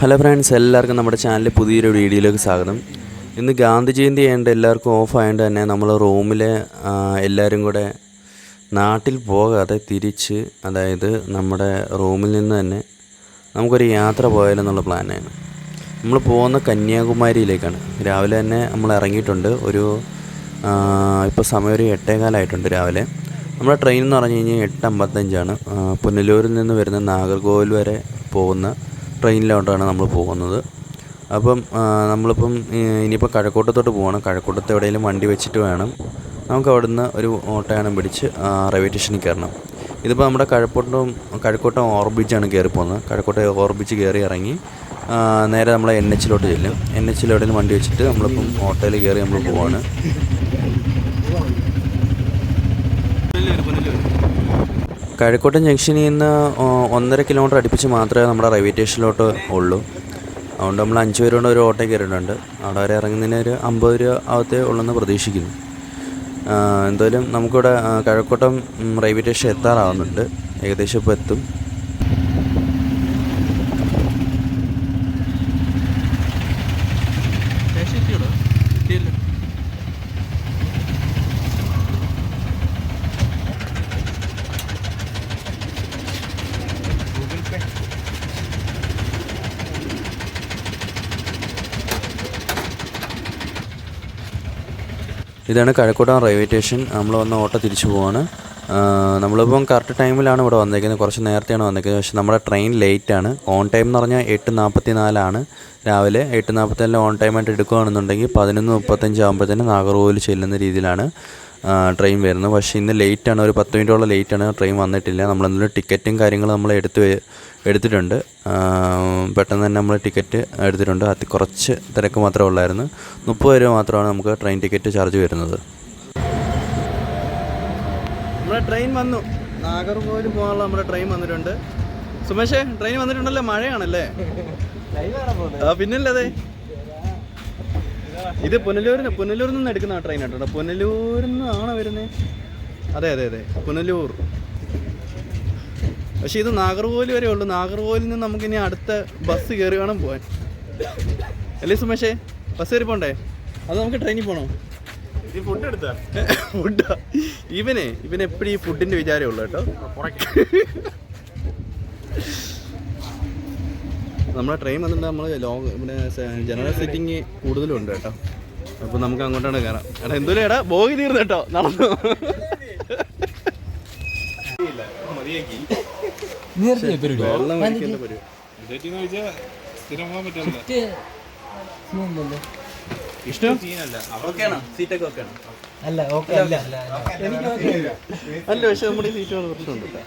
Hello friends എല്ലാവർക്കും നമ്മുടെ ചാനലിൽ പുതിയൊരു വീഡിയോയിലേക്ക് സ്വാഗതം. ഇന്ന് ഗാന്ധി ജയന്തി ആയതുകൊണ്ട് എല്ലാവർക്കും ഓഫ് ആയതുകൊണ്ട് തന്നെ നമ്മൾ റൂമിലെ എല്ലാവരും കൂടെ നാട്ടിൽ പോകാതെ തിരിച്ച് അതായത് നമ്മുടെ റൂമിൽ നിന്ന് തന്നെ നമുക്കൊരു യാത്ര പോയാലെന്നുള്ള പ്ലാനാണ് നമ്മൾ പോകുന്ന കന്യാകുമാരിയിലേക്കാണ്. രാവിലെ തന്നെ നമ്മൾ ഇറങ്ങിയിട്ടുണ്ട്. ഒരു ഇപ്പോൾ സമയം ഒരു എട്ടേകാലമായിട്ടുണ്ട് രാവിലെ. നമ്മുടെ ട്രെയിൻ എന്ന് പറഞ്ഞു കഴിഞ്ഞാൽ എട്ട് അമ്പത്തഞ്ചാണ് പുനലൂരിൽ നിന്ന് വരുന്ന നാഗർകോവിൽ വരെ പോകുന്ന ട്രെയിനിലോട്ടാണ് നമ്മൾ പോകുന്നത്. അപ്പം നമ്മളിപ്പം ഇനിയിപ്പോൾ കഴക്കൂട്ടത്തോട്ട് പോകണം കഴക്കൂട്ടത്ത് എവിടെയെങ്കിലും വണ്ടി വെച്ചിട്ട് വേണം. നമുക്ക് അവിടുന്ന് ഒരു ഓട്ടോയാനം പിടിച്ച് റെയിൽവേ സ്റ്റേഷനിൽ കയറണം. ഇതിപ്പോൾ നമ്മുടെ കഴക്കൂട്ടം കഴക്കൂട്ടം ഓർബിച്ചാണ് കയറി പോകുന്നത് കഴക്കൂട്ടം ഓർബിച്ച് കയറി ഇറങ്ങി നേരെ നമ്മളെ എൻ എച്ചിലോട്ട് ചെല്ലും. എൻ എച്ചിൽ വണ്ടി വെച്ചിട്ട് നമ്മളിപ്പം ഓട്ടോയിൽ കയറി നമ്മൾ പോവാണ്. കഴക്കൂട്ടം ജംഗ്ഷനിൽ നിന്ന് ഒന്നര കിലോമീറ്റർ അടുപ്പിച്ച് മാത്രമേ നമ്മുടെ റെയിൽവേ സ്റ്റേഷനിലോട്ട് ഉള്ളൂ. അതുകൊണ്ട് നമ്മൾ അഞ്ച് പേരോട് ഒരു ഓട്ടോ കയറിയിട്ടുണ്ട്. അവിടെ വരെ ഇറങ്ങുന്നതിന് ഒരു അമ്പത് രൂപ അകത്തേ ഉള്ളെന്ന് പ്രതീക്ഷിക്കുന്നു. എന്തായാലും നമുക്കിവിടെ കഴക്കൂട്ടം റെയിൽവേ സ്റ്റേഷൻ എത്താറാവുന്നുണ്ട്. ഏകദേശം ഇപ്പോൾ എത്തും. ഇതാണ് കഴക്കൂട്ടം റെയിൽവേ സ്റ്റേഷൻ. നമ്മൾ വന്ന ഓട്ടോ തിരിച്ചു പോവാണ്. നമ്മളിപ്പം കറക്റ്റ് ടൈമിലാണ് ഇവിടെ വന്നേക്കുന്നത്. കുറച്ച് നേരത്തെയാണ് വന്നേക്കുന്നത്. പക്ഷേ നമ്മുടെ ട്രെയിൻ ലേറ്റ് ആണ്. ഓൺ ടൈം എന്ന് പറഞ്ഞാൽ എട്ട് നാൽപ്പത്തി നാലാണ് രാവിലെ എട്ട് നാൽപ്പത്തി നാലിൽ ഓൺ ടൈമായിട്ട് എടുക്കുകയാണെന്നുണ്ടെങ്കിൽ പതിനൊന്ന് മുപ്പത്തഞ്ച് ആകുമ്പോഴത്തേന് നാഗർകോവിൽ ചെല്ലുന്ന രീതിയിലാണ്. ട്രെയിൻ വരുന്നത്. പക്ഷേ ഇന്ന് ലേറ്റ് ആണ്. ഒരു പത്ത് മിനിറ്റോളം ലേറ്റ് ആണ്. ട്രെയിൻ വന്നിട്ടില്ല. നമ്മളെന്തെങ്കിലും ടിക്കറ്റും കാര്യങ്ങളും നമ്മൾ എടുത്ത് എടുത്തിട്ടുണ്ട്. പെട്ടെന്ന് തന്നെ നമ്മൾ ടിക്കറ്റ് എടുത്തിട്ടുണ്ട്. അത് കുറച്ച് തിരക്ക് മാത്രമേ ഉള്ളായിരുന്നു. മുപ്പത് രൂപ മാത്രമാണ് നമുക്ക് ട്രെയിൻ ടിക്കറ്റ് ചാർജ് വരുന്നത്. നമ്മുടെ ട്രെയിൻ വന്നു. നാഗർകോവിൽ പോകാനുള്ള നമ്മുടെ ട്രെയിൻ വന്നിട്ടുണ്ട്. സുമേഷേ ട്രെയിൻ വന്നിട്ടുണ്ടല്ലോ. മഴയാണല്ലേ? ആ പിന്നല്ലേ ഇത് പുനലൂരിന് പുനലൂരിൽ നിന്ന് എടുക്കുന്ന ട്രെയിൻ കേട്ടോ പുനലൂരിൽ നിന്നാണോ വരുന്നത് അതെ അതെ അതെ. പുനലൂർ. പക്ഷേ ഇത് നാഗർകോവിൽ വരെ ഉള്ളൂ. നാഗർകോവിലിൽ നിന്ന് നമുക്കിനി അടുത്ത ബസ് കയറി വേണം പോകാൻ അല്ലേ സുമേഷേ? ബസ് കയറി പോണ്ടേ? അത് നമുക്ക് ട്രെയിനിൽ പോകണോ ഫുഡ് എടുത്താ? ഫുഡാ ഇവനെ ഇവനെപ്പോഴും ഈ ഫുഡിന്റെ വിചാരമേ ഉള്ളൂ കേട്ടോ. നമ്മുടെ ട്രെയിൻ വന്നിട്ട് നമ്മൾ ലോങ് പിന്നെ ജനറൽ സീറ്റിംഗ് കൂടുതലുണ്ട് കേട്ടോ. അപ്പോൾ നമുക്ക് അങ്ങോട്ടാണ് കയറാം എടാ എന്തോലും എടാ? ബോഗി തീർന്നു കേട്ടോ. നടന്നു. വെള്ളം പരിപാടി. ഇഷ്ടം? സീറ്റൊക്കെ ഓക്കെയാണോ? അല്ല ഓക്കെ അല്ല അല്ല പക്ഷെ നമ്മുടെ സീറ്റുകൾ പ്രശ്നമുണ്ട് കേട്ടോ.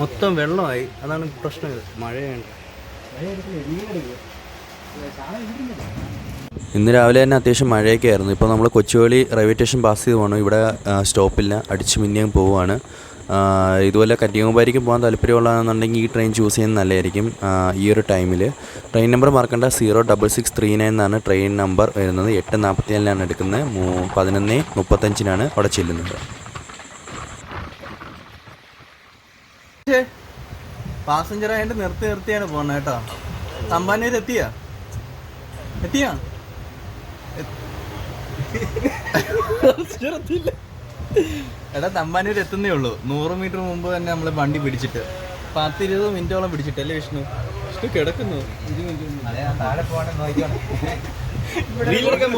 മൊത്തം വെള്ളമായി. അതാണ് പ്രശ്നം. മഴയുണ്ട് മഴയാണ് ഇന്ന് രാവിലെ തന്നെ അത്യാവശ്യം മഴയൊക്കെ ആയിരുന്നു. ഇപ്പോൾ നമ്മൾ കൊച്ചുവേളി റെയിൽവേ സ്റ്റേഷൻ പാസ് ചെയ്ത് പോകണം. ഇവിടെ സ്റ്റോപ്പില്ല. അടിച്ച് മിന്നിയും പോവുകയാണ്. ഇതുപോലെ കന്യാകുമാരിക്ക് പോകാൻ താല്പര്യമുള്ളതെന്നുണ്ടെങ്കിൽ ഈ ട്രെയിൻ ചൂസ് ചെയ്യുന്നത് നല്ലതായിരിക്കും ഈ ഒരു ടൈമിൽ train number മറക്കേണ്ട. Zero double six three nine എന്നാണ് ട്രെയിൻ നമ്പർ വരുന്നത്. എട്ട് നാൽപ്പത്തിനാലിനാണ് എടുക്കുന്നത്. മൂ- പതിനൊന്ന് മുപ്പത്തഞ്ചിനാണ് അവിടെ ചെല്ലുന്നത്. പാസഞ്ചർ ആയിട്ട് നിർത്തി നിർത്തിയാണ് പോകുന്നത് കേട്ടോ. തമ്പാനൂർ എത്തിയാ? എത്തിയാ? എടാ തമ്പാനൂർ എത്തുന്നേ ഉള്ളൂ. നൂറ് മീറ്റർ മുമ്പ് തന്നെ നമ്മൾ വണ്ടി പിടിച്ചിട്ട്. പത്ത് ഇരുപത് മിനിറ്റോളം പിടിച്ചിട്ട് അല്ലേ വിഷ്ണു? വിഷ്ണു കിടക്കുന്നു. റീലെടുക്കാൻ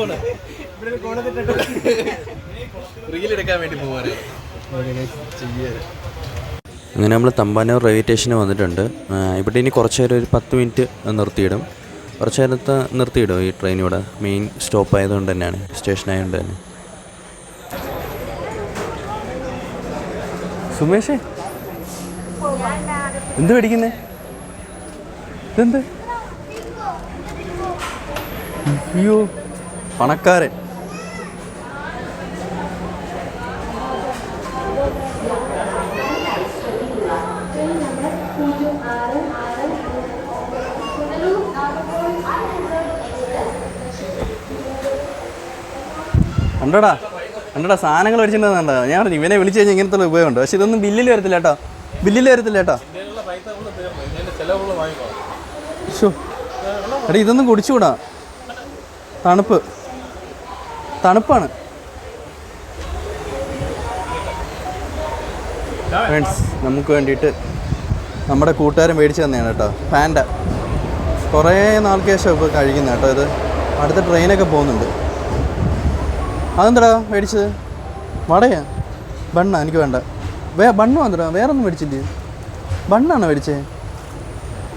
റീൽ എടുക്കാൻ വേണ്ടി പോവാറ്. അങ്ങനെ നമ്മൾ തമ്പാനൂർ റെയിൽവേ സ്റ്റേഷന് വന്നിട്ടുണ്ട്. ഇവിടെ ഇനി കുറച്ച് നേരം ഒരു പത്ത് മിനിറ്റ് നിർത്തിയിടും. കുറച്ച് നേരത്ത് നിർത്തിയിടും ഈ ട്രെയിൻ ഇവിടെ. മെയിൻ സ്റ്റോപ്പ് ആയതുകൊണ്ട് തന്നെയാണ് സ്റ്റേഷൻ ആയതുകൊണ്ട് തന്നെ. സുമേഷേ? എന്ത് മേടിക്കുന്നേ ഇതെന്ത്? അയ്യോ പണക്കാരൻ. ഉണ്ടോടാ? ഉണ്ടോടാ സാധനങ്ങൾ മേടിച്ചിട്ടുണ്ടെന്നുണ്ടോ ഞാൻ പറഞ്ഞു ഇവനെ വിളിച്ചു കഴിഞ്ഞാൽ ഇങ്ങനത്തെ ഉപയോഗമുണ്ട്. പക്ഷെ ഇതൊന്നും ബില്ലിൽ വരത്തില്ല കേട്ടോ. ബില്ലിൽ വരത്തില്ല കേട്ടോ. എടാ ഇതൊന്നും കുടിച്ചുകൂടാ. തണുപ്പ്. തണുപ്പാണ്. ഫ്രണ്ട്സ് നമുക്ക് വേണ്ടിയിട്ട് നമ്മുടെ കൂട്ടുകാരൻ മേടിച്ച് തന്നെയാണ് കേട്ടോ. ഫാന്റെ കുറേ നാൾക്ക് ശേഷം ഇപ്പോൾ കഴിക്കുന്നത് കേട്ടോ ഇത്. അടുത്ത ട്രെയിനൊക്കെ പോകുന്നുണ്ട്. അതെന്താടാ മേടിച്ചത്? വടയാ? ബണ്ണാ എനിക്ക് വേണ്ട. വേ ബണ്ണു വന്നിടാ വേറെ ഒന്നും മേടിച്ചില്ലേ? ബണ്ണാണോ മേടിച്ചേ?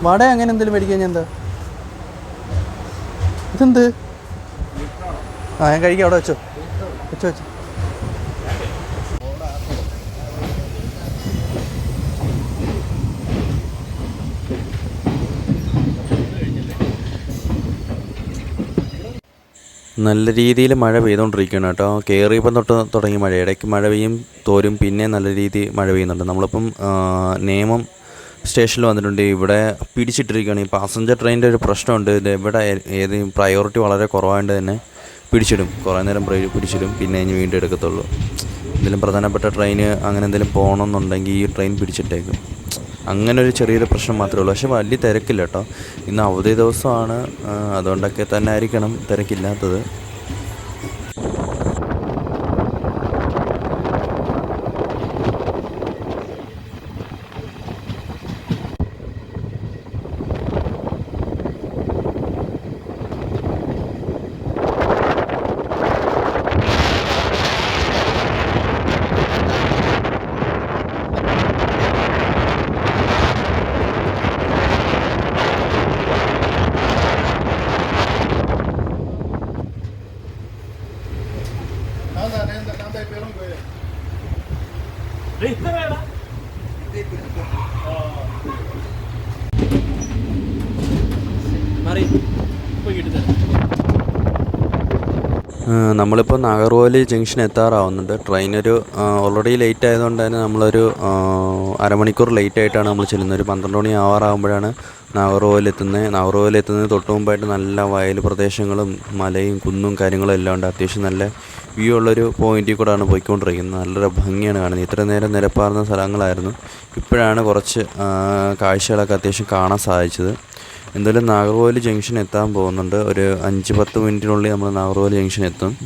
വട അങ്ങനെ എന്തെങ്കിലും മേടിക്കാൻ ഞാൻ എന്താ? ഇതെന്ത്? ആ ഞാൻ കഴിക്കാം അവിടെ വെച്ചോ. വെച്ചോ വെച്ചോ. നല്ല രീതിയിൽ മഴ പെയ്തുകൊണ്ടിരിക്കുകയാണ് കേട്ടോ. കയറിയപ്പം തൊട്ട് തുടങ്ങി മഴ. ഇടയ്ക്ക് മഴ പെയ്യും തോരും പിന്നെ നല്ല രീതിയിൽ മഴ പെയ്യുന്നുണ്ട്. നമ്മളിപ്പം നേമം സ്റ്റേഷനിൽ വന്നിട്ടുണ്ട്. ഇവിടെ പിടിച്ചിട്ടിരിക്കുകയാണ്. ഈ പാസഞ്ചർ ട്രെയിനിന്റെ ഒരു പ്രശ്നമുണ്ട്. ഇത് ഇവിടെ ഏത് പ്രയോറിറ്റി വളരെ കുറവായതുകൊണ്ട് തന്നെ പിടിച്ചിടും. കുറേ നേരം പിടിച്ചിടും. പിന്നെ ഇനി വീണ്ടും എടുക്കത്തുള്ളൂ. എന്തെങ്കിലും പ്രധാനപ്പെട്ട ട്രെയിന് അങ്ങനെ എന്തെങ്കിലും പോകണമെന്നുണ്ടെങ്കിൽ ഈ ട്രെയിൻ പിടിച്ചിട്ടേക്കും. അങ്ങനെ ഒരു ചെറിയൊരു പ്രശ്നം മാത്രമേ ഉള്ളൂ. പക്ഷെ വലിയ തിരക്കില്ല കേട്ടോ. ഇന്ന് അവധി ദിവസമാണ്. അതുകൊണ്ടൊക്കെ തന്നെ ആയിരിക്കണം തിരക്കില്ലാത്തത്. നമ്മളിപ്പോൾ നാഗർകോവിൽ ജംഗ്ഷൻ എത്താറാവുന്നുണ്ട്. ട്രെയിൻ ഒരു ഓൾറെഡി ലേറ്റ് ആയതുകൊണ്ട് തന്നെ നമ്മളൊരു അരമണിക്കൂർ ലേറ്റ് ആയിട്ടാണ് നമ്മൾ ചെല്ലുന്നത്. ഒരു പന്ത്രണ്ട് മണി ആവാറാകുമ്പോഴാണ് നാഗർകോവിൽ നവറോയിലെത്തുന്നതിന് തൊട്ട് മുമ്പായിട്ട് നല്ല വയൽ പ്രദേശങ്ങളും മലയും കുന്നും കാര്യങ്ങളും എല്ലാം ഉണ്ട്. അത്യാവശ്യം നല്ല വ്യൂ ഉള്ളൊരു പോയിന്റിൽ കൂടെയാണ് പോയിക്കൊണ്ടിരിക്കുന്നത്. നല്ലൊരു ഭംഗിയാണ് കാണുന്നത്. ഇത്ര നേരം നിരപ്പാർന്ന സ്ഥലങ്ങളായിരുന്നു. ഇപ്പോഴാണ് കുറച്ച് കാഴ്ചകളൊക്കെ അത്യാവശ്യം കാണാൻ സാധിച്ചത്. എന്തായാലും നാഗർകോവിൽ ജംഗ്ഷൻ എത്താൻ പോകുന്നുണ്ട്. ഒരു അഞ്ച് പത്ത് മിനിറ്റിനുള്ളിൽ നമ്മൾ നാഗർകോവിൽ ജംഗ്ഷൻ എത്തും.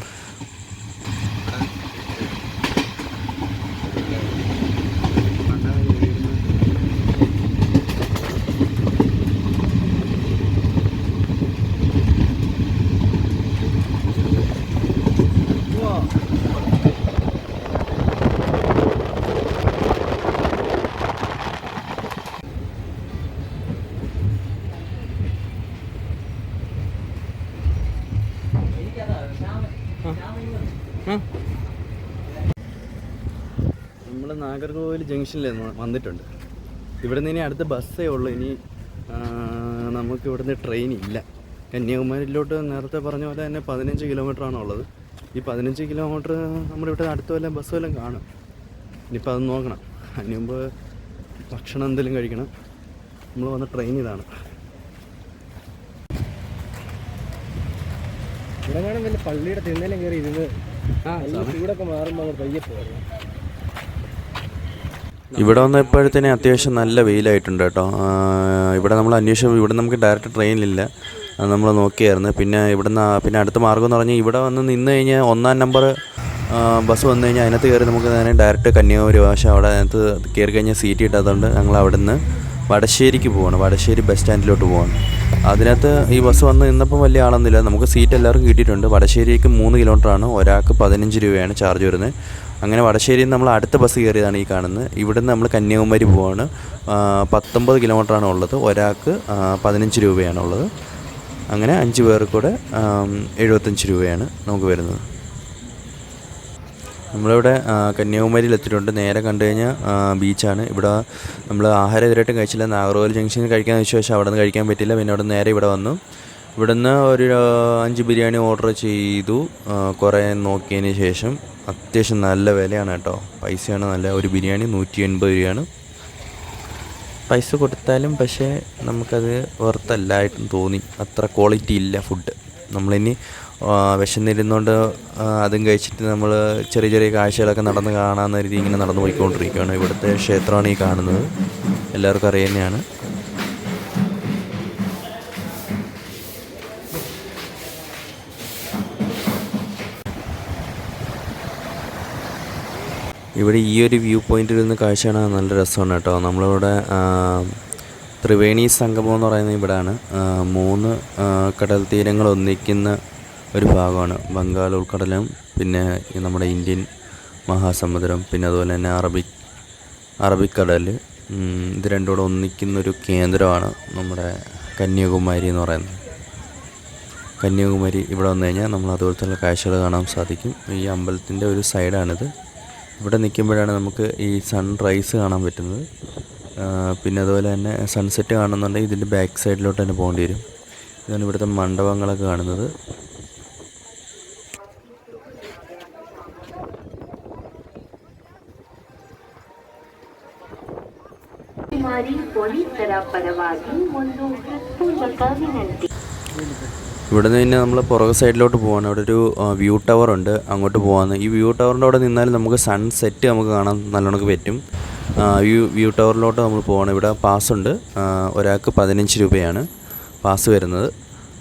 നാഗർകോവിൽ ജംഗ്ഷനിൽ വന്ന് വന്നിട്ടുണ്ട്. ഇവിടുന്ന് ഇനി അടുത്ത ബസ്സേ ഉള്ളൂ. ഇനി നമുക്ക് ഇവിടുന്ന് ട്രെയിൻ ഇല്ല. കന്യാകുമാരിയിലോട്ട് നേരത്തെ പറഞ്ഞ പോലെ തന്നെ പതിനഞ്ച് കിലോമീറ്റർ ആണ് ഉള്ളത്. ഈ പതിനഞ്ച് കിലോമീറ്റർ നമ്മുടെ ഇവിടെ അടുത്ത വല്ലതും ബസ് വല്ലതും കാണും. ഇനിയിപ്പോൾ അത് നോക്കണം. അതിന് മുമ്പ് ഭക്ഷണം എന്തെങ്കിലും കഴിക്കണം. നമ്മൾ വന്ന ട്രെയിൻ ഇതാണ്. ഇവിടെ വല്ല പള്ളിയുടെ തിന്നലും കയറി ഇരുന്ന് ആ ചൂടൊക്കെ മാറുമ്പോൾ അവർ പയ്യെ പോകും ഇവിടെ വന്നപ്പോഴത്തേനെ അത്യാവശ്യം നല്ല വെയിലായിട്ടുണ്ട് കേട്ടോ. ഇവിടെ നമ്മൾ അന്വേഷിച്ചു ഇവിടെ നമുക്ക് ഡയറക്റ്റ് ട്രെയിനിലില്ല നമ്മൾ നോക്കിയായിരുന്നു. പിന്നെ ഇവിടുന്ന് പിന്നെ അടുത്ത മാർഗം എന്ന് പറഞ്ഞാൽ ഇവിടെ വന്ന് നിന്ന് കഴിഞ്ഞാൽ ഒന്നാം നമ്പർ ബസ് വന്നു കഴിഞ്ഞാൽ അതിനകത്ത് കയറി നമുക്ക് നേരെ ഡയറക്റ്റ് കന്യാകുമാരി ഭാഷ അവിടെ അതിനകത്ത് കയറി കഴിഞ്ഞാൽ സീറ്റ് കിട്ടാത്തതുകൊണ്ട് ഞങ്ങൾ അവിടെ നിന്ന് വടശ്ശേരിക്ക് പോവാണ്. വടശ്ശേരി ബസ് സ്റ്റാൻഡിലോട്ട് പോവാണ്. അതിനകത്ത് ഈ ബസ് വന്ന് നിന്നപ്പം വലിയ ആളൊന്നുമില്ല. നമുക്ക് സീറ്റ് എല്ലാവർക്കും കിട്ടിയിട്ടുണ്ട്. വടശ്ശേരിക്ക് മൂന്ന് കിലോമീറ്ററാണ് ഒരാൾക്ക് പതിനഞ്ച് രൂപയാണ് ചാർജ് വരുന്നത്. അങ്ങനെ വടശ്ശേരിയിൽ നിന്ന് നമ്മൾ അടുത്ത ബസ് കയറിയതാണ് ഈ കാണുന്നത്. ഇവിടുന്ന് നമ്മൾ കന്യാകുമാരി പോവാണ്. പത്തൊമ്പത് കിലോമീറ്ററാണ് ഉള്ളത്. ഒരാൾക്ക് പതിനഞ്ച് രൂപയാണ് ഉള്ളത്. അങ്ങനെ അഞ്ച് പേർക്ക് കൂടെ ആം, എഴുപത്തഞ്ച് രൂപയാണ് നമുക്ക് വരുന്നത്. നമ്മളിവിടെ കന്യാകുമാരിയിൽ എത്തിയിട്ടുണ്ട്. നേരെ കണ്ടു കഴിഞ്ഞാൽ ബീച്ചാണ്. ഇവിടെ നമ്മൾ ആഹാരം ഇതുവരെയായിട്ടും കഴിച്ചില്ല. നാഗർകോവിൽ ജംഗ്ഷനിൽ വെച്ച ശേഷം അവിടെ നിന്ന് കഴിക്കാൻ പറ്റില്ല പിന്നെ അവിടെ നേരെ ഇവിടെ വന്നു. ഇവിടുന്ന് ഒരു അഞ്ച് ബിരിയാണി ഓർഡർ ചെയ്തു. കുറേ നോക്കിയതിന് ശേഷം അത്യാവശ്യം നല്ല വിലയാണ് കേട്ടോ. പൈസയാണ് നല്ല ഒരു ബിരിയാണി നൂറ്റി എൺപത് രൂപയാണ്. പൈസ കൊടുത്താലും പക്ഷേ നമുക്കത് വെറുത്തല്ലായിട്ടും തോന്നി. അത്ര ക്വാളിറ്റി ഇല്ല ഫുഡ് നമ്മളിനി വിശന്നിരുന്നുകൊണ്ട് അതും കഴിച്ചിട്ട് നമ്മൾ ചെറിയ ചെറിയ കാഴ്ചകളൊക്കെ നടന്ന് കാണാമെന്ന രീതി ഇങ്ങനെ നടന്നു പോയിക്കൊണ്ടിരിക്കുകയാണ് ഇവിടുത്തെ ക്ഷേത്രമാണ് ഈ കാണുന്നത്. എല്ലാവർക്കും അറിയുന്നതാണ്. ഇവിടെ ഈ ഒരു വ്യൂ പോയിന്റിൽ നിന്ന് കാഴ്ച കാണാൻ നല്ല രസമാണ് കേട്ടോ. നമ്മളിവിടെ ത്രിവേണി സംഗമം എന്ന് പറയുന്നത് ഇവിടെയാണ് മൂന്ന് കടൽ തീരങ്ങൾ ഒന്നിക്കുന്ന ഒരു ഭാഗമാണ്. ബംഗാൾ ഉൾക്കടലും പിന്നെ നമ്മുടെ ഇന്ത്യൻ മഹാസമുദ്രം പിന്നെ അതുപോലെ തന്നെ അറബിക് അറബിക്കടൽ ഇത് രണ്ടും കൂടെ ഒന്നിക്കുന്ന ഒരു കേന്ദ്രമാണ് നമ്മുടെ കന്യാകുമാരി എന്ന് പറയുന്നത്. കന്യാകുമാരി ഇവിടെ വന്നു കഴിഞ്ഞാൽ നമ്മൾ അതുപോലത്തെ കാഴ്ചകൾ കാണാൻ സാധിക്കും. ഈ അമ്പലത്തിന്റെ ഒരു സൈഡാണിത് ഇവിടെ നിൽക്കുമ്പോഴാണ് നമുക്ക് ഈ സൺറൈസ് കാണാൻ പറ്റുന്നത് ആ, പിന്നെ അതുപോലെ തന്നെ സൺസെറ്റ് കാണുന്നുണ്ടെങ്കിൽ ഇതിൻ്റെ ബാക്ക് സൈഡിലോട്ട് തന്നെ പോകേണ്ടി വരും ഇതാണ് ഇവിടുത്തെ മണ്ഡപങ്ങളൊക്കെ കാണുന്നത് ಕುಮಾರಿ ಪೊಲೀಸರ ಪರವಾಗಿ ಒಂದು ಹೃತ್ಪೂರ್ವಕ ವಿನಂತಿ ഇവിടെ നിന്ന് തന്നെ നമ്മൾ പുറകെ സൈഡിലോട്ട് പോകാൻ അവിടെ ഒരു വ്യൂ ടവർ ഉണ്ട്. അങ്ങോട്ട് പോകാമെന്ന് ഈ വ്യൂ ടവറിന്റെ അവിടെ നിന്നാൽ നമുക്ക് സൺസെറ്റ് നമുക്ക് കാണാൻ നല്ലോണം പറ്റും. വ്യൂ വ്യൂ ടവറിലോട്ട് നമ്മൾ പോകണം ഇവിടെ പാസ് ഉണ്ട്. ഒരാൾക്ക് പതിനഞ്ച് രൂപയാണ് പാസ് വരുന്നത്.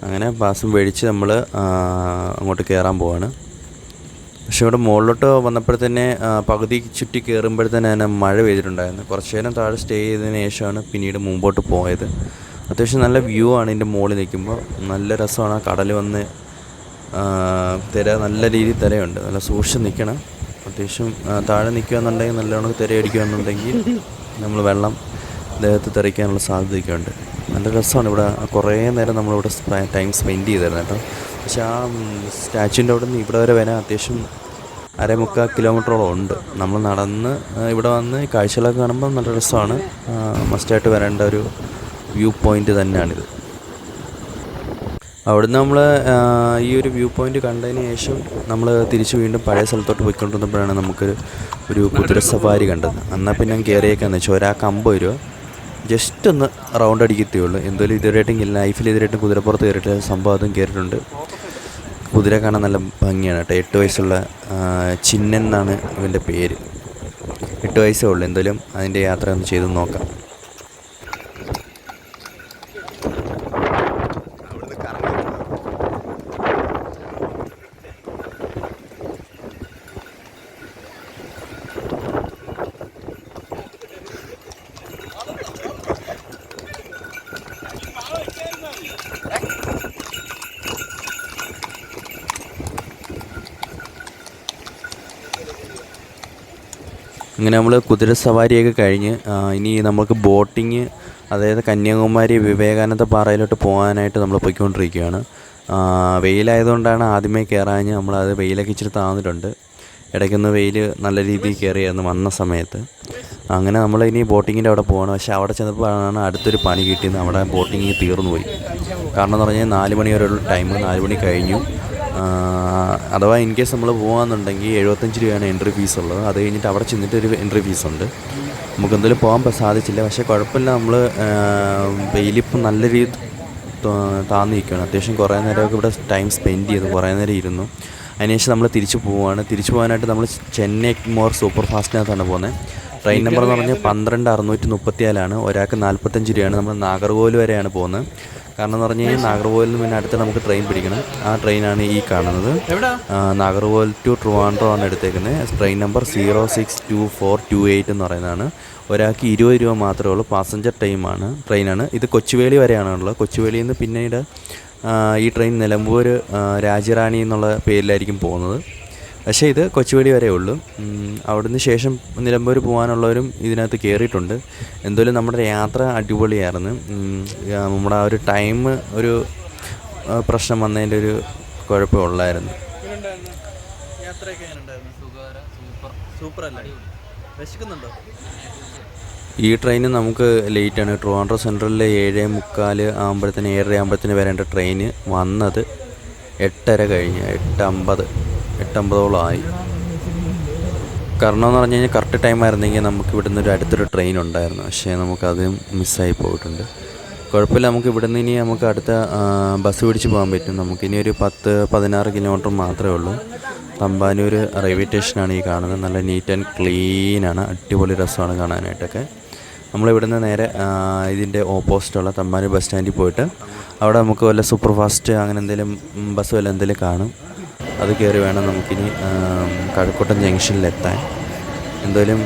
അങ്ങനെ പാസ് മേടിച്ച് നമ്മൾ അങ്ങോട്ട് കയറാൻ പോവാണ്. പക്ഷേ ഇവിടെ മുകളിലോട്ട് വന്നപ്പോഴത്തന്നെ പകുതി ചുറ്റി കയറുമ്പോഴത്തേനെ തന്നെ മഴ പെയ്തിട്ടുണ്ടായിരുന്നു. കുറച്ച് നേരം താഴെ സ്റ്റേ ചെയ്തതിന് ശേഷമാണ് പിന്നീട് മുമ്പോട്ട് പോയത്. അത്യാവശ്യം നല്ല വ്യൂ ആണ് ഇതിന്റെ മുകളിൽ നിൽക്കുമ്പോൾ. നല്ല രസമാണ്. ആ കടൽ വന്ന് തിര നല്ല രീതിയിൽ തിരയുണ്ട്. നല്ല സൂക്ഷിച്ച് നിൽക്കണം. അത്യാവശ്യം താഴെ നിൽക്കുകയെന്നുണ്ടെങ്കിൽ നല്ലോണം തിര അടിക്കുകയെന്നുണ്ടെങ്കിൽ നമ്മൾ വെള്ളം ദേഹത്ത് തെറിക്കാനുള്ള സാധ്യതയൊക്കെ ഉണ്ട് നല്ല രസമാണ് ഇവിടെ. കുറേ നേരം നമ്മളിവിടെ ടൈം സ്പെൻഡ് ചെയ്തായിരുന്നു കേട്ടോ. പക്ഷേ ആ സ്റ്റാച്ചുവിന്റെ അവിടെ നിന്ന് ഇവിടെ വരെ വരാൻ അത്യാവശ്യം അരമുക്കാൽ കിലോമീറ്ററോളം ഉണ്ട്. നമ്മൾ നടന്ന് ഇവിടെ വന്ന് കാഴ്ചകളൊക്കെ കാണുമ്പോൾ നല്ല രസമാണ്. മസ്റ്റായിട്ട് വരേണ്ട ഒരു വ്യൂ പോയിന്റ് തന്നെയാണിത്. അവിടുന്ന് നമ്മൾ ഈ ഒരു വ്യൂ പോയിന്റ് കണ്ടതിന് ശേഷം നമ്മൾ തിരിച്ച് വീണ്ടും പഴയ സ്ഥലത്തോട്ട് പോയിക്കൊണ്ടിരുന്നപ്പോഴാണ് നമുക്കൊരു ഒരു കുതിര സവാരി കണ്ടത്. എന്നാൽ പിന്നെ ഞാൻ കയറിയേക്കാന്ന് വെച്ചാൽ ഒരാൾക്ക് അമ്പത് രൂപ ജസ്റ്റ് ഒന്ന് റൗണ്ട് അടിക്കത്തേ ഉള്ളൂ എന്തായാലും ഇതുവരെയായിട്ടും ലൈഫിൽ ഇതുവരെയായിട്ടും കുതിരപ്പുറത്ത് കയറിയിട്ട് സംഭവം അതും കയറിയിട്ടുണ്ട് കുതിര കാണാൻ നല്ല ഭംഗിയാണ് കേട്ടോ. എട്ട് വയസ്സുള്ള ചിന്നെന്നാണ് എന്നാണ് ഇവന്റെ പേര്. എട്ട് വയസ്സേ ഉള്ളൂ. എന്തായാലും അതിന്റെ യാത്ര ഒന്ന് ചെയ്ത് നോക്കാം. അങ്ങനെ നമ്മൾ കുതിര സവാരിയൊക്കെ കഴിഞ്ഞ് ഇനി നമുക്ക് ബോട്ടിങ് അതായത് കന്യാകുമാരി വിവേകാനന്ദ പാറയിലോട്ട് പോകാനായിട്ട് നമ്മൾ പോയിക്കൊണ്ടിരിക്കുകയാണ്. വെയിലായതുകൊണ്ടാണ് ആദ്യമേ കയറാഞ്ഞ് നമ്മളത് വെയിലൊക്കെ ഇച്ചിരി താന്നിട്ടുണ്ട്. ഇടയ്ക്കൊന്ന് വെയിൽ നല്ല രീതിയിൽ കയറിയായിരുന്നു വന്ന സമയത്ത്. അങ്ങനെ നമ്മൾ ഇനി ബോട്ടിങ്ങിന്റെ അവിടെ പോകണം പക്ഷേ അവിടെ ചെന്നപ്പോഴാണ് അടുത്തൊരു പണി കിട്ടിയത്. അവിടെ ബോട്ടിങ് തീർന്നു പോയി കാരണം എന്ന് പറഞ്ഞാൽ നാല് മണി വരെയുള്ള ടൈം. നാല് മണി കഴിഞ്ഞു. അഥവാ ഇൻ കേസ് നമ്മൾ പോകാമെന്നുണ്ടെങ്കിൽ എഴുപത്തഞ്ച് രൂപയാണ് എൻട്രി ഫീസ് ഉള്ളത്. അത് കഴിഞ്ഞിട്ട് അവിടെ ചെന്നിട്ട് ഒരു എൻട്രി ഫീസ് ഉണ്ട്. നമുക്ക് എന്തായാലും പോകാൻ സാധിച്ചില്ല. പക്ഷേ കുഴപ്പമില്ല. നമ്മൾ വെയിലിപ്പം നല്ല രീതി താന്ന് നിൽക്കുകയാണ്. അത്യാവശ്യം കുറേ നേരമൊക്കെ ഇവിടെ ടൈം സ്പെൻഡ് ചെയ്തു. കുറേ നേരം ഇരുന്നു. അതിനുശേഷം നമ്മൾ തിരിച്ചു പോവുകയാണ് തിരിച്ചു പോകാനായിട്ട് നമ്മൾ ചെന്നൈ മോർ സൂപ്പർ ഫാസ്റ്റിനകത്താണ് പോകുന്നത് ട്രെയിൻ നമ്പർ എന്ന് പറഞ്ഞാൽ പന്ത്രണ്ട് അറുന്നൂറ്റി മുപ്പത്തിനാലാണ് ഒരാൾക്ക് നാൽപ്പത്തഞ്ച് രൂപയാണ്. നമ്മൾ നാഗർകോവിൽ വരെയാണ് പോകുന്നത് കാരണം എന്ന് പറഞ്ഞു കഴിഞ്ഞാൽ നാഗർകോവിലിന് നിന്ന് പിന്നെ അടുത്ത് നമുക്ക് ട്രെയിൻ പിടിക്കണം. ആ ട്രെയിനാണ് ഈ കാണുന്നത്. നാഗർകോവിൽ ടു ട്രിവാൻഡ്രോ ആണ് എടുത്തേക്കുന്നത്. Train number zero six two four two eight എന്ന് പറയുന്നതാണ്. ഒരാൾക്ക് ഇരുപത് രൂപ മാത്രമേ ഉള്ളൂ. പാസഞ്ചർ ടൈമാണ് ട്രെയിനാണ്. ഇത് കൊച്ചുവേളി വരെയാണ് ഉള്ളത്. കൊച്ചുവേളിയിൽ നിന്ന് പിന്നീട് ഈ ട്രെയിൻ നിലമ്പൂർ രാജറാണി എന്നുള്ള പേരിലായിരിക്കും പോകുന്നത്. പക്ഷേ ഇത് കൊച്ചുവേളി വരെ ഉള്ളൂ. അവിടുന്ന് ശേഷം നിലമ്പൂർ പോകാനുള്ളവരും ഇതിനകത്ത് കയറിയിട്ടുണ്ട് എന്തായാലും നമ്മുടെ യാത്ര അടിപൊളിയായിരുന്നു. നമ്മുടെ ആ ഒരു ടൈം ഒരു പ്രശ്നം വന്നതിന്റെ ഒരു കുഴപ്പമുള്ളായിരുന്നു ഈ ട്രെയിന് നമുക്ക് ലേറ്റാണ് ട്രിവാൻഡ്രം സെൻട്രലിൽ ഏഴ് മുക്കാൽ ആകുമ്പോഴത്തേന് ഏഴര ആകുമ്പോഴത്തേന് വരേണ്ട ട്രെയിന് വന്നത്. എട്ടര കഴിഞ്ഞ്. എട്ട് അമ്പത് എട്ടമ്പതോളം ആയി കാരണം എന്ന് പറഞ്ഞു കഴിഞ്ഞാൽ കറക്റ്റ് ടൈം ആയിരുന്നെങ്കിൽ നമുക്ക് ഇവിടുന്ന് ഒരു അടുത്തൊരു ട്രെയിൻ ഉണ്ടായിരുന്നു. പക്ഷേ നമുക്കത് മിസ്സായി പോയിട്ടുണ്ട്. കുഴപ്പമില്ല നമുക്ക് ഇവിടുന്ന് ഇനി നമുക്ക് അടുത്ത ബസ് പിടിച്ച് പോകാൻ പറ്റും. നമുക്കിനി ഒരു പത്ത് പതിനാറ് കിലോമീറ്റർ മാത്രമേ ഉള്ളൂ. തമ്പാനൂർ റെയിൽവേ സ്റ്റേഷനാണ് ഈ കാണുന്നത്. നല്ല നീറ്റ് ആൻഡ് ക്ലീനാണ് അടിപൊളി രസമാണ് കാണാനായിട്ടൊക്കെ. നമ്മളിവിടുന്ന് നേരെ ഇതിന്റെ ഓപ്പോസിറ്റുള്ള തമ്പാനൂർ ബസ് സ്റ്റാൻഡിൽ പോയിട്ട് അവിടെ നമുക്ക് വല്ല സൂപ്പർ ഫാസ്റ്റ് അങ്ങനെ എന്തെങ്കിലും ബസ് വല്ല എന്തെങ്കിലും കാണും. അത് കയറി വേണം നമുക്കിനി കഴക്കൂട്ടം ജംഗ്ഷനിലെത്താൻ. എന്തായാലും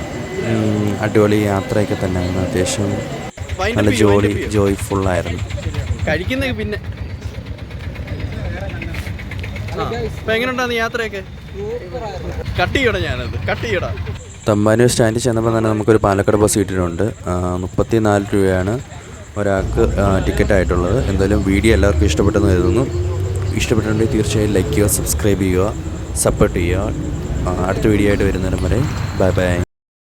അടിപൊളി യാത്രയൊക്കെ തന്നെയായിരുന്നു. അത്യാവശ്യം നല്ല ജോലി ജോയ്ഫുള്ളായിരുന്നു. കഴിക്കുന്നത് പിന്നെ. എങ്ങനെയുണ്ടായിരുന്നു യാത്രയൊക്കെ? കട്ട് ചെയ്യണം ഞാനത് കട്ട് ചെയ്യടാ. തമ്പാനൂർ സ്റ്റാൻഡിൽ ചെന്നപ്പോൾ തന്നെ നമുക്കൊരു പാലക്കാട് ബസ് കിട്ടിയിട്ടുണ്ട്. മുപ്പത്തി നാല് രൂപയാണ് ഒരാൾക്ക് ടിക്കറ്റ് ആയിട്ടുള്ളത് എന്തായാലും വീഡിയോ എല്ലാവർക്കും ഇഷ്ടപ്പെട്ടെന്ന് കരുതുന്നു. ഇഷ്ടപ്പെട്ടിട്ടുണ്ടെങ്കിൽ തീർച്ചയായും ലൈക്ക് ചെയ്യുക സബ്സ്ക്രൈബ് ചെയ്യുക സപ്പോർട്ട് ചെയ്യുക. അടുത്ത വീഡിയോ ആയിട്ട് വരുന്നതിനും വരെ ബൈ ബൈ